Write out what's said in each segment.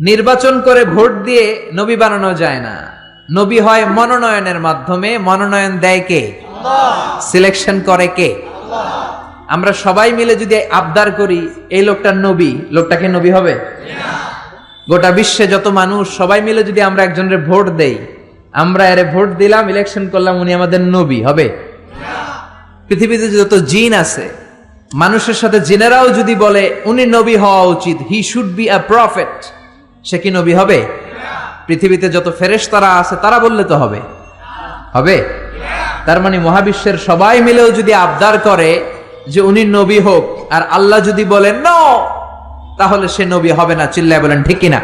নির্বাচন করে ভোট দিয়ে নবী বানানো যায় না। নবী হয় মনোনয়নের মাধ্যমে মনোনয়ন দেয় কে? সিলেকশন করে কে? আমরা সবাই মিলে যদি আবদার করি এই লোকটার নবী লোকটাকে নবী হবে? গোটা বিশ্বে যত মানুষ সবাই মিলে যদি আমরা একজনের ভোট দেই আমরা এর ভোট দিলাম ইলেকশন করলাম উনি আমাদের নবী হবে? পৃথিবীতে যত জিন আছে মানুষের সাথে জিনেরাও যদি বলে উনি নবী হওয়া উচিত he should be a prophet সে কি নবী হবে? পৃথিবীতে যত ফেরেশতারা আছে, তারা বললে তো হবে। হবে? তার মানে মহাবিশ্বের সবাই মিলেও যদি আবদার করে যে উনি নবী হোক, আর আল্লাহ যদি বলেন, ন তাহলে সে নবী হবে না। চিল্লায় বলেন, ঠিক কিনা?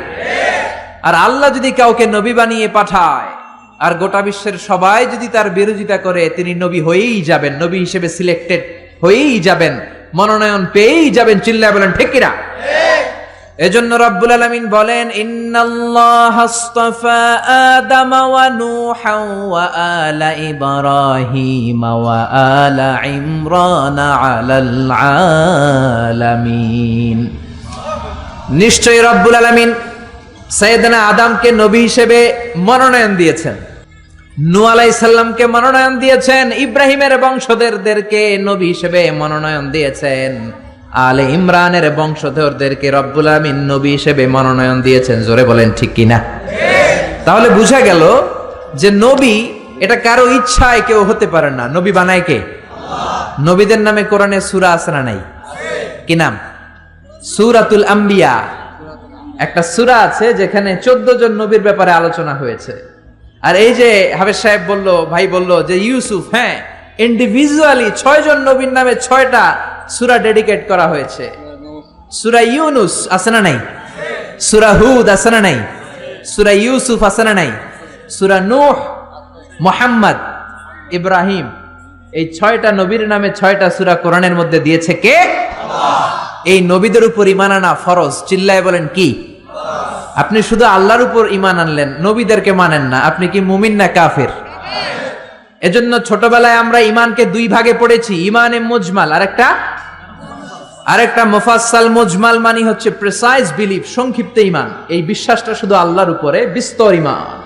আর আল্লাহ যদি কাউকে নবী বানিয়ে পাঠায়, আর গোটা বিশ্বের সবাই যদি তার বিরোধিতা করে, তিনি নবী হয়েই যাবেন, নবী হিসেবে সিলেক্টেড হয়েই যাবেন, মনোনয়ন পেয়েই যাবেন, চিল্লায় বলেন, ঠিক কিনা? এজন্য রব্বুল আলামিন বলেন, ইন্নাল্লাহ আলা আলা নিশ্চয়ই রব্বুল আলামিন সৈয়দনা আদমকে নবী হিসেবে মনোনয়ন দিয়েছেন। নূ আলাইসাল্লামকে মনোনয়ন দিয়েছেন। ইব্রাহিমের বংশধরদেরকে নবী হিসেবে মনোনয়ন দিয়েছেন। আলে ইমরানের বংশধরদেরকে রব্বুল আমিন নবী হিসেবে মনোনয়ন দিয়েছেন। জোরে বলেন, ঠিক কিনা তাহলে বুঝা গেল যে নবী, এটা কারও ইচ্ছায় কেউ হতে পারে না। নবী বানায় কে? নবীদের নামে কোরআনে সূরা না নাই। কি নাম? সূরাতুল আম্বিয়া। একটা সুরা আছে যেখানে চোদ্দ জন নবীর ব্যাপারে আলোচনা হয়েছে। আর এই যে হাফেজ সাহেব বলল, ভাই বলল যে ইউসুফ হ্যাঁ ইন্ডিভিজুয়ালি ছয় জন নবীর নামে ছয়টা সূরা ডেডিকেট করা হয়েছে। সুরা ইউনুস আছে না নাই? সুরা হুদ আছে না নাই? সুরা ইউসুফ আছে না নাই? সুরা নূহ মোহাম্মদ ইব্রাহিম। এই ছয়টা নবীর নামে ছয়টা সুরা কোরআনের মধ্যে দিয়েছে কে? এই নবীদের উপর ইমান আনা ফরজ। চিল্লায় বলেন কি? আপনি শুধু আল্লাহর উপর ইমান আনলেন নবীদেরকে মানেন না। আপনি কি মুমিন না কাফের? এজন্য ছোটবেলায় আমরা ইমানকে দুই ভাগে পড়েছি ইমানে মুজমাল। আরেকটা আরেকটা মুফাসসাল মুজমাল মানি হচ্ছে প্রেসাইজ বিলিফ সংক্ষিপ্ত ইমান এই বিশ্বাসটা শুধু আল্লাহর উপরে বিস্তর ইমান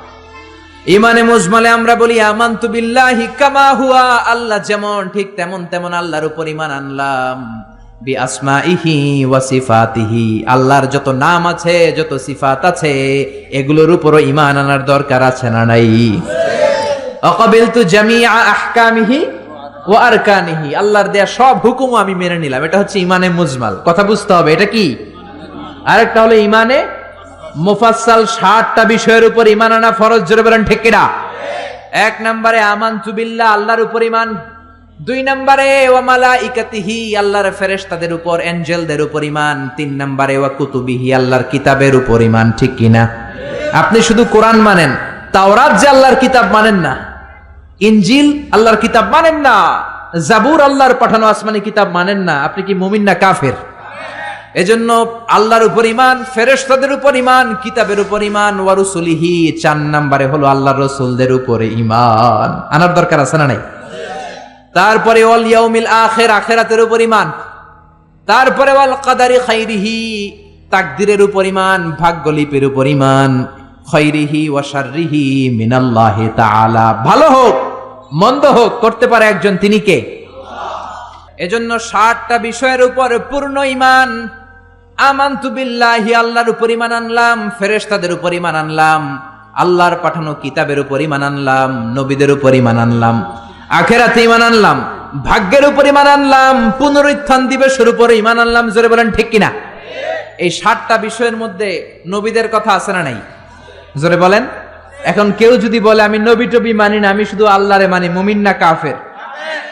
ইমানে মুজমালে আমরা বলি, আমানতু বিল্লাহি কামা হুয়া। আল্লাহ যেমন, ঠিক তেমন তেমন আল্লাহর উপর ইমান আনলাম। বি আসমাইহি ওয়া সিফাতিহি। আল্লাহর যত নাম আছে, যত সিফাত আছে, এগুলোর উপরও ইমান আনার দরকার আছে না নাই? অকাবিলতু জামিআ আহকামিহি ও আরকানিহি, আল্লাহর দেয়া সব হুকুম আমি মেনে নিলাম। এটা হচ্ছে ইমানে মুজমাল। কথা বুঝতে হবে, এটা কি? আরেকটা হলো ইমানে মুফাসসাল ষাটটা বিষয়ের উপর ইমান আনা ফরজ, জোরে বলেন ঠিক কিনা? এক নম্বরে আমান বিল্লাহ, আল্লাহর উপর ইমান দুই নম্বরে, ওয়া মালাইকাতিহি, আল্লাহর ফেরেশতাদের উপর, এঞ্জেলদের উপর ইমান তিন নম্বরে, ওয়া কুতুবিহি, আল্লাহর কিতাবের উপর ইমান ঠিক কিনা? আপনি শুধু কোরআন মানেন, তাওরাত যে আল্লাহর কিতাব মানেন না। ইনজিল আল্লাহর কিতাব মানেন না। জাবুর আল্লাহর পাঠানো আসমানি কিতাব মানেন না। আপনি কি মুমিন না কাফের? এজন্য আল্লাহর উপর ইমান ফেরেশতাদের উপর ইমান কিতাবের উপর ইমান ওয়ারুসুলিহি চার নাম্বারে হলো আল্লাহর রসুলদের উপরে ইমান আনার দরকার আছে না নাই? তারপরে ওয়াল ইয়াউমিল আখির, আখিরাতের উপর ইমান তারপরে ওয়াল কাদারি খাইরিহি, তাকদিরের উপর ইমান ভাগ্যলিপির উপর ইমান খৈরিহি ওয়া শাররিহি মিনাল্লাহি তাআলা। ভালো হোক। মন্দ হোক, করতে পারে একজন, তিনি কে? এজন্য ষাটটা বিষয়ের উপর পূর্ণ ইমান আমান্তু বিল্লাহি, আল্লাহর উপর ইমান আনলাম, ফেরেশতাদের উপর ইমান আনলাম, আল্লাহর পাঠানো কিতাবের উপর ইমান আনলাম, নবীদের উপর ইমান আনলাম, আখেরাতে ইমান আনলাম, ভাগ্যের উপর ইমান আনলাম, পুনরুত্থান দিবসের উপর ইমান আনলাম, জোরে বলেন ঠিক কিনা? এই ষাটটা বিষয়ের মধ্যে নবীদের কথা আছে না নাই? জোরে বলেন। এখন কেউ যদি বলে, আমি নবী টবি মানি না, আমি শুধু আল্লাহরে মানি, মুমিন না কাফের?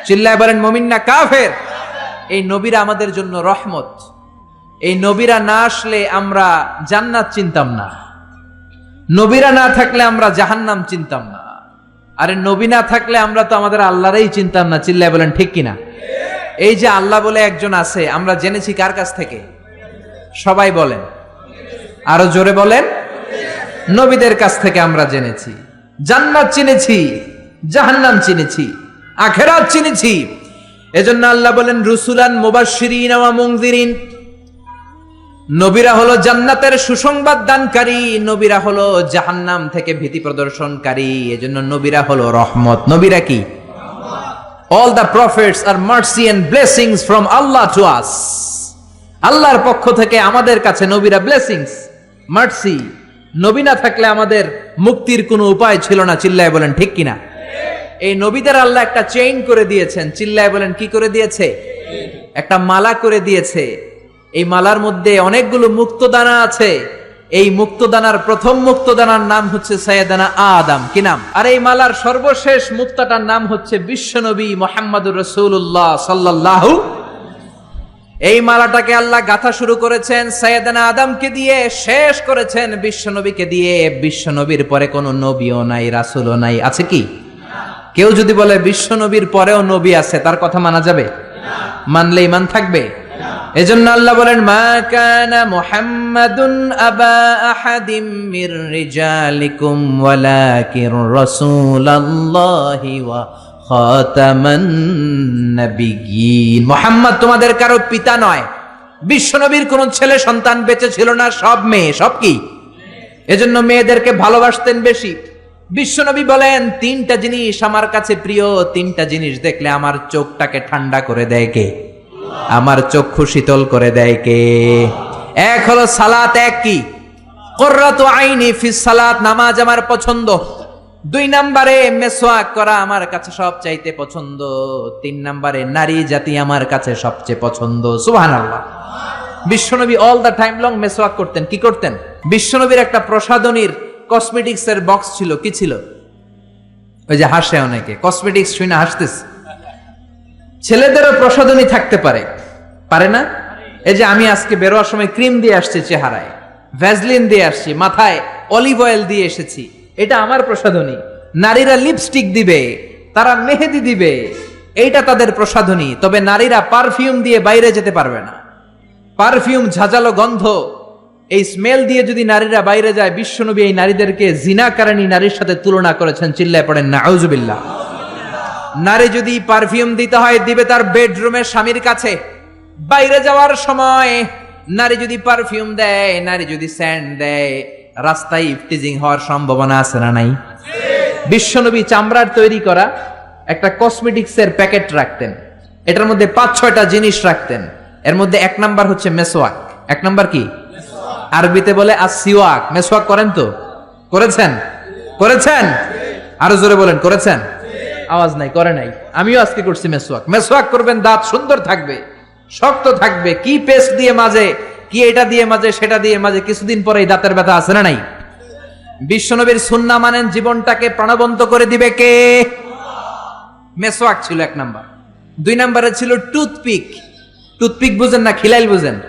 চিল্লায় বলেন, মুমিন না কাফের? এই নবীরা আমাদের জন্য রহমত। এই নবীরা না আসলে আমরা জান্নাত চিনতাম না। নবীরা না থাকলে আমরা জাহান্নাম চিনতাম না। আরে নবী না থাকলে আমরা তো আমাদের আল্লাহরই চিনতাম না, চিল্লায় বলেন, ঠিক কিনা? এই যে আল্লাহ বলে একজন আছে, আমরা জেনেছি কার কাছ থেকে? সবাই বলেন। আরও জোরে বলেন। নবীদের কাছ থেকে আমরা জেনেছি। জান্নাত চিনেছি, জাহান্নাম চিনেছি, আখেরাত চিনেছি। এজন্য আল্লাহ বলেন, রুসুলান মুবাশশিরিন ওয়া মুনযিরিন নবীরা হলো জান্নাতের সুসংবাদ দানকারী, নবীরা হলো জাহান্নাম থেকে ভীতি প্রদর্শনকারী, এজন্য নবীরা হলো রহমত। নবীরা কি? All the prophets are mercy and blessings from Allah to us আল্লাহর পক্ষ থেকে আমাদের কাছে নবীরা ব্লেসিংস মার্সি নবী না থাকলে আমাদের মুক্তির কোনো উপায় ছিল না, চিল্লায় বলেন, ঠিক কিনা? এই নবীদের আল্লাহ একটা চেইন করে দিয়েছেন, চিল্লায় বলেন, কি করে দিয়েছে? একটা মালা করে দিয়েছে। এই মালার মধ্যে অনেকগুলো মুক্তদানা আছে। এই মুক্তদানার প্রথম মুক্তদানার নাম হচ্ছে সৈয়দানা আদম। কি নাম? আর এই মালার সর্বশেষ মুক্তাটার নাম হচ্ছে বিশ্বনবী মোহাম্মদুর রসুল্লাহ সাল্লাল্লাহু এই মালাটাকে আল্লাহ গাথা শুরু করেছেন সৈয়দানা আদমকে দিয়ে, শেষ করেছেন, বিশ্বনবীকে দিয়ে। বিশ্বনবীর পরে কোনো নবীও নাই, রাসূলও নাই, আছে কি? কেউ যদি বলে বিশ্বনবীর পরেও নবী আছে, তার কথা মানা যাবে? মানলে ইমান থাকবে? এজন্য আল্লাহ বলেন, মা কানা মুহাম্মাদুন আবা আহাদিম মির রিজালিকুম ওয়ালাকিন রাসূলুল্লাহি ওয়া মুহাম্মদ, তোমাদের কারও পিতা নয়। বিশ্বনবীর কোন ছেলে সন্তান বেঁচে ছিল না, সব মেয়ে, সব কি? এজন্য মেয়েদেরকে ভালোবাসতেন বেশি। বিশ্বনবী বলেন, তিনটা জিনিস আমার কাছে প্রিয়, তিনটা জিনিস দেখলে আমার চোখটাকে ঠান্ডা করে দেয় কে? আমার চক্ষু শীতল করে দেয় কে? এক হলো সালাত, এক কি? কর্রাত আইনি ফিস সালাত, নামাজ আমার পছন্দ। দুই নম্বরে মেসোয়াক করা আমার কাছে সব চাইতে পছন্দ। তিন নম্বরে নারী জাতি আমার কাছে সবচেয়ে পছন্দ। সুবহানাল্লাহ। বিশ্বনবী অল দ্য টাইম লং মেসোয়াক করতেন। কি করতেন? বিশ্বনবীর একটা প্রসাধনীর কসমেটিক্স এর বক্স ছিল। কি ছিল? ওই যে হাসে অনেকে। কসমেটিক্স শুনে হাসতেছে ছেলেদেরও প্রসাধনী থাকতে পারে। পারে না? এই যে আমি আজকে বেরোয়ার সময় ক্রিম দিয়ে আসছি চেহারায়। ভ্যাজলিন দিয়ে আসছি। মাথায় অলিভ অয়েল দিয়ে এসেছি। এটা আমার প্রসাধনী। নারীরা লিপস্টিক দিবে, তারা মেহেদি দিবে, এইটা তাদের প্রসাধনী। তবে নারীরা পারফিউম দিয়ে বাইরে যেতে পারবে না। পারফিউম ঝাঁঝালো গন্ধ, এই স্মেল দিয়ে যদি নারীরা বাইরে যায়, বিশ্বনবী এই নারীদেরকে জিনাকারানি নারীর সাথে তুলনা করেছেন, চিল্লায় পড়েন না আউজুবিল্লাহ নারী যদি পারফিউম দিতে হয়, দিবে তার বেডরুমের স্বামীর কাছে। বাইরে যাওয়ার সময় নারী যদি পারফিউম দেয়, নারী যদি স্যান্ড দেয় রাস্তায় ইফটিজিং হওয়ার সম্ভাবনা আছে না নাই? বিশ্বনবী চামড়ার তৈরি করা একটা কসমেটিক্স এর প্যাকেট রাখতেন। এটার মধ্যে পাঁচ, ছয়টা জিনিস রাখতেন। এর মধ্যে এক নাম্বার হচ্ছে মেসোয়াক। এক নাম্বার কি? আরবিতে বলে আসিওয়াক। মেসোয়াক করেন তো? করেছেন? করেছেন? আরও জোরে বলেন, করেছেন? আওয়াজ নাই, করে নাই। আমিও আজকে করছি মেসোয়াক। মেসোয়াক করবেন, দাঁত সুন্দর থাকবে, শক্ত থাকবে, কি পেস্ট দিয়ে মাঝে কি এটা দিয়ে মাঝে, সেটা দিয়ে মাঝে, কিছুদিন পরে দাঁতের ব্যথা আছে না নাই? বিশ্বনবীর সুন্না মানেন জীবনটাকে প্রাণবন্ত করে দিবে কে? মেসোয়াক ছিল এক নাম্বার। দুই নাম্বারে ছিল টুথপিক। টুথপিক বুঝেন না, খিলাইল বুঝেন?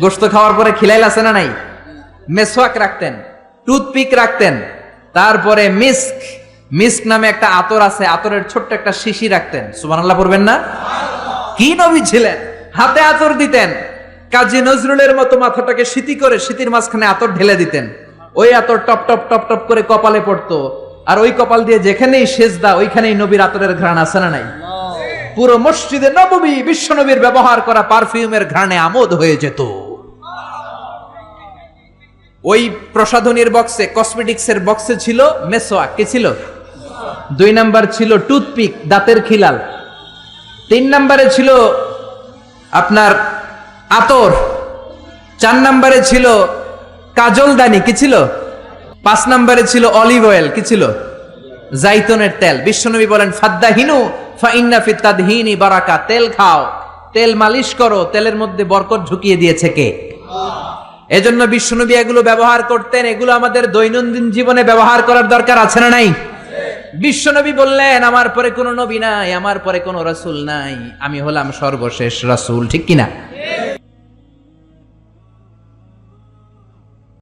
গোস্ত খাওয়ার পরে খিলাইল আছে না নাই? মেসোয়াক রাখতেন, টুথপিক রাখতেন, তারপরে মিস্ক। মিস্ক নামে একটা আতর আছে, আতরের ছোট্ট একটা শিশি রাখতেন। সুবহানাল্লাহ পড়বেন না? কি নবী ছিলেন? হাতে আতর দিতেন। কাজী নজরুলের মতো মাথাটাকে শীতি করে শীতির মাঝখানে আতর ঢেলে দিতেন। ওই আতর টপ টপ টপ টপ করে কপালে পড়তো। আর ওই কপাল দিয়ে যেখানেই সেজদা, ওইখানেই নবীর আতরের ঘ্রাণ আছে না নাই? পুরো মসজিদে নববী, বিশ্বনবীর ব্যবহার করা পারফিউমের ঘ্রাণে আমোদ হয়ে যেত। ওই প্রসাধনীর বক্সে, কসমেটিক্সের বক্সে ছিল মেসোয়া। কি ছিল? দুই নাম্বার ছিল টুথপিক, দাঁতের খিলাল। তিন নাম্বারে ছিল আপনার আতর। চার নাম্বারে ছিল কাজলদানি কি ছিল? পাঁচ নাম্বারে ছিল অলিভ অয়েল, কি ছিল? জাইতনের তেল। বিশ্বনবী বলেন, ফাদ্দাহিনু ফাইন্না ফিত্তাদহিনী বারাকা, তেল খাও, তেল মালিশ করো, তেলের মধ্যে বরকত ঢুকিয়ে দিয়েছে কে? এজন্য বিশ্বনবী এগুলো ব্যবহার করতেন, এগুলো আমাদের দৈনন্দিন জীবনে ব্যবহার করার দরকার আছে না নাই? বিশ্বনবী বললেন, আমার পরে কোনো নবী নাই, আমার পরে কোনো রাসূল নাই, আমি হলাম সর্বশেষ রাসূল ঠিক কিনা?